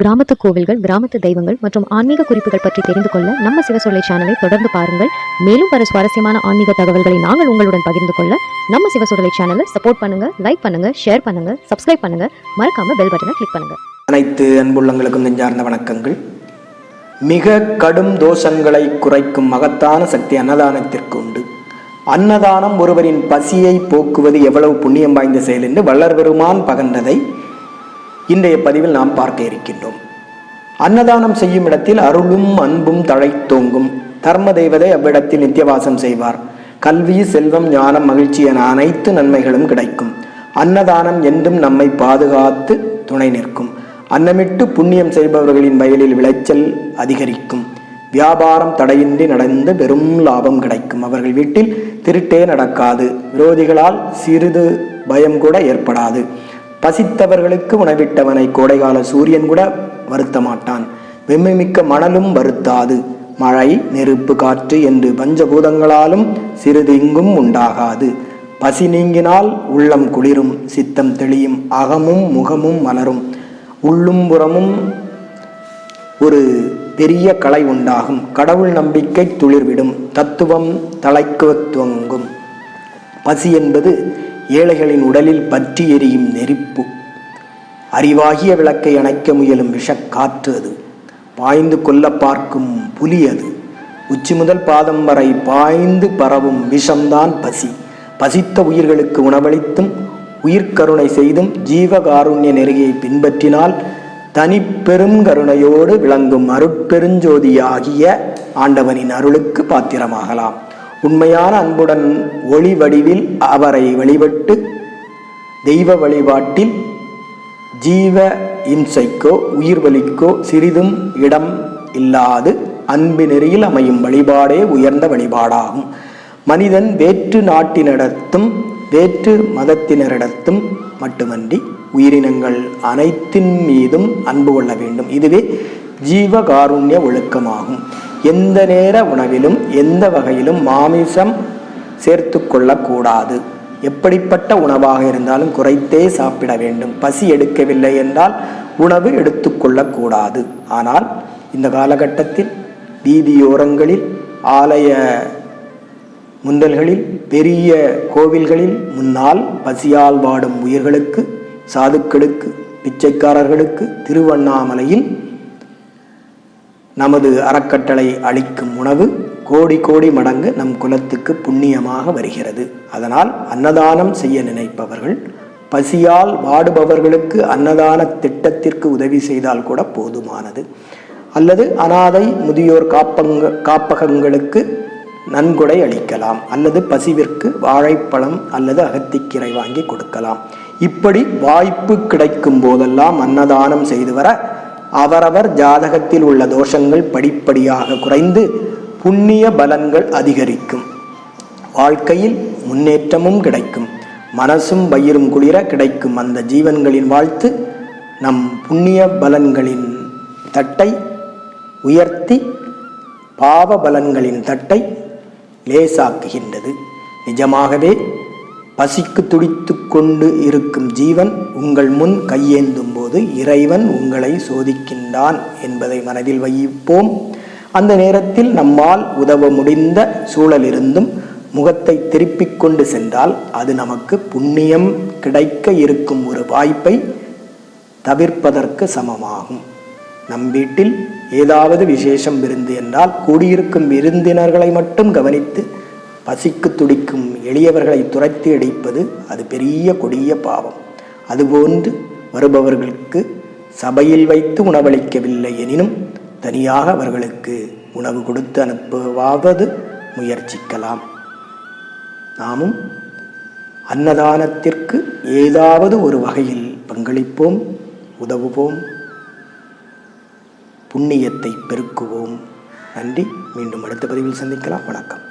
கிராமத்து கோவில்கள் கிராமத்து தெய்வங்கள் மற்றும் ஆன்மீக குறிப்புகள் பற்றி தெரிந்து கொள்ள நம்ம சிவசொல்லை சேனலை தொடர்ந்து பாருங்கள். மேலும் பல சுவாரஸ்யமான ஆன்மீக தகவல்களை நாங்கள் உங்களுடன் பகிர்ந்து கொள்ள நம்ம சிவசொல்லை சேனலை சப்போர்ட் பண்ணுங்க லைக் பண்ணுங்க ஷேர் பண்ணுங்க சப்ஸ்கிரைப் பண்ணுங்க. மறக்காம பெல் பட்டனை கிளிக் பண்ணுங்க. அனைத்து அன்புள்ளங்களுக்கும் நெஞ்சார்ந்த வணக்கங்கள். மிக கடும் தோஷங்களை குறைக்கும் மகத்தான சக்தி அன்னதானத்திற்கு உண்டு. அன்னதானம் ஒருவரின் பசியை போக்குவது எவ்வளவு புண்ணியம் வாய்ந்த செயல் என்று வள்ளர் பெருமான் பகன்றதை இன்றைய பதிவில் நாம் பார்க்க இருக்கின்றோம். அன்னதானம் செய்யும் இடத்தில் அருளும் அன்பும் தழைத்தோங்கும் தர்ம தெய்வதை அவ்விடத்தில் நித்தியவாசம் செய்வார். கல்வி செல்வம் ஞானம் மகிழ்ச்சி என அனைத்து நன்மைகளும் கிடைக்கும். அன்னதானம் என்றும் நம்மை பாதுகாத்து துணை நிற்கும். அன்னமிட்டு புண்ணியம் செய்பவர்களின் வயலில் விளைச்சல் அதிகரிக்கும். வியாபாரம் தடையின்றி நடந்து பெரும் லாபம் கிடைக்கும். அவர்கள் வீட்டில் திருட்டே நடக்காது. விரோதிகளால் சிறிது பயம் கூட ஏற்படாது. பசித்தவர்களுக்கு உணவிட்டவனை கோடைகால சூரியன் கூட வருத்த மாட்டான் வெம்மைமிக்க மணலும் வருத்தாது. மழை நெருப்பு காற்று என்று பஞ்சபூதங்களாலும் சிறிது இங்கும் உண்டாகாது. பசி நீங்கினால் உள்ளம் குளிரும் சித்தம் தெளியும் அகமும் முகமும் மலரும். உள்ளும் புறமும் ஒரு பெரிய கலை உண்டாகும். கடவுள் நம்பிக்கை துளிர்விடும். தத்துவம் தலைக்கு துவங்கும். பசி என்பது ஏழைகளின் உடலில் பற்றி எரியும் நெருப்பு. அறிவாகிய விளக்கை அணைக்க முயலும் விஷக்காற்று அது. பாய்ந்து கொல்ல பார்க்கும் புலி அது. உச்சி முதல் பாதம் வரை பாய்ந்து பரவும் விஷம்தான் பசி. பசித்த உயிர்களுக்கு உணவளித்தும் உயிர்க்கருணை செய்தும் ஜீவகாருண்ய நெறியை பின்பற்றினால் தனி பெரும் கருணையோடு விளங்கும் அருட்பெருஞ்சோதியாகிய ஆண்டவனின் அருளுக்கு பாத்திரமாகலாம். உண்மையான அன்புடன் ஒளி வடிவில் அவரை வழிபட்டு தெய்வ வழிபாட்டில் ஜீவ இம்சைக்கோ உயிர் வலிக்கோ சிறிதும் இடம் இல்லாது அன்பு நெறியில் அமையும் வழிபாடே உயர்ந்த வழிபாடாகும். மனிதன் வேற்று நாட்டினிடத்தும் வேற்று மதத்தினரிடத்தும் மட்டுமன்றி உயிரினங்கள் அனைத்தின் மீதும் அன்பு கொள்ள வேண்டும். இதுவே ஜீவகாருண்ய ஒழுக்கமாகும். எந்த நேர உணவிலும் எந்த வகையிலும் மாமிசம் சேர்த்து கொள்ளக்கூடாது. எப்படிப்பட்ட உணவாக இருந்தாலும் குறைத்தே சாப்பிட வேண்டும். பசி எடுக்கவில்லை என்றால் உணவு எடுத்துக்கொள்ளக்கூடாது ஆனால் இந்த காலகட்டத்தில் வீதியோரங்களில் ஆலய முந்தல்களில் பெரிய கோவில்களில் முன்னால் பசியால் வாடும் உயிர்களுக்கு சாதுக்களுக்கு பிச்சைக்காரர்களுக்கு திருவண்ணாமலையில் நமது அறக்கட்டளை அளிக்கும் உணவு கோடி கோடி மடங்கு நம் குலத்துக்கு புண்ணியமாக வருகிறது. அதனால் அன்னதானம் செய்ய நினைப்பவர்கள் பசியால் வாடுபவர்களுக்கு அன்னதான திட்டத்திற்கு உதவி செய்தால் கூட போதுமானது. அல்லது அனாதை முதியோர் காப்பங்க காப்பகங்களுக்கு நன்கொடை அளிக்கலாம். அல்லது பசிவிற்கு வாழைப்பழம் அல்லது அகத்திக்கீரை வாங்கி கொடுக்கலாம். இப்படி வாய்ப்பு கிடைக்கும் போதெல்லாம் அன்னதானம் செய்து வர அவரவர் ஜாதகத்தில் உள்ள தோஷங்கள் படிப்படியாக குறைந்து புண்ணிய பலன்கள் அதிகரிக்கும். வாழ்க்கையில் முன்னேற்றமும் கிடைக்கும். மனசும் வயிறும் குளிர கிடைக்கும். அந்த ஜீவன்களின் வாழ்த்து நம் புண்ணிய பலன்களின் தட்டை உயர்த்தி பாவ பலன்களின் தட்டை லேசாக்குகின்றது. நிஜமாகவே பசிக்கு துடித்து கொண்டு இருக்கும் ஜீவன் உங்கள் முன் கையேந்தும். போது இறைவன் உங்களை சோதிக்கின்றான் என்பதை மனதில் வைப்போம். அந்த நேரத்தில் நம்மால் உதவ முடிந்த சூழலிருந்தும் முகத்தை திருப்பிக் கொண்டு சென்றால் அது நமக்கு புண்ணியம் கிடைக்க இருக்கும் ஒரு வாய்ப்பை தவிர்ப்பதற்கு சமமாகும். நம் வீட்டில் ஏதாவது விசேஷம் விருந்து என்றால் கூடியிருக்கும் விருந்தினர்களை மட்டும் கவனித்து பசிக்கு துடிக்கும் எளியவர்களை துரத்தி அடிப்பது அது பெரிய கொடிய பாவம். அதுபோன்று வருபவர்களுக்கு சபையில் வைத்து உணவளிக்கவில்லை எனினும் தனியாக அவர்களுக்கு உணவு கொடுத்து அனுப்புவாவது முயற்சிக்கலாம். நாமும் அன்னதானத்திற்கு ஏதாவது ஒரு வகையில் பங்களிப்போம் உதவுவோம் புண்ணியத்தை பெருக்குவோம். நன்றி. மீண்டும் அடுத்த பதிவில் சந்திக்கலாம். வணக்கம்.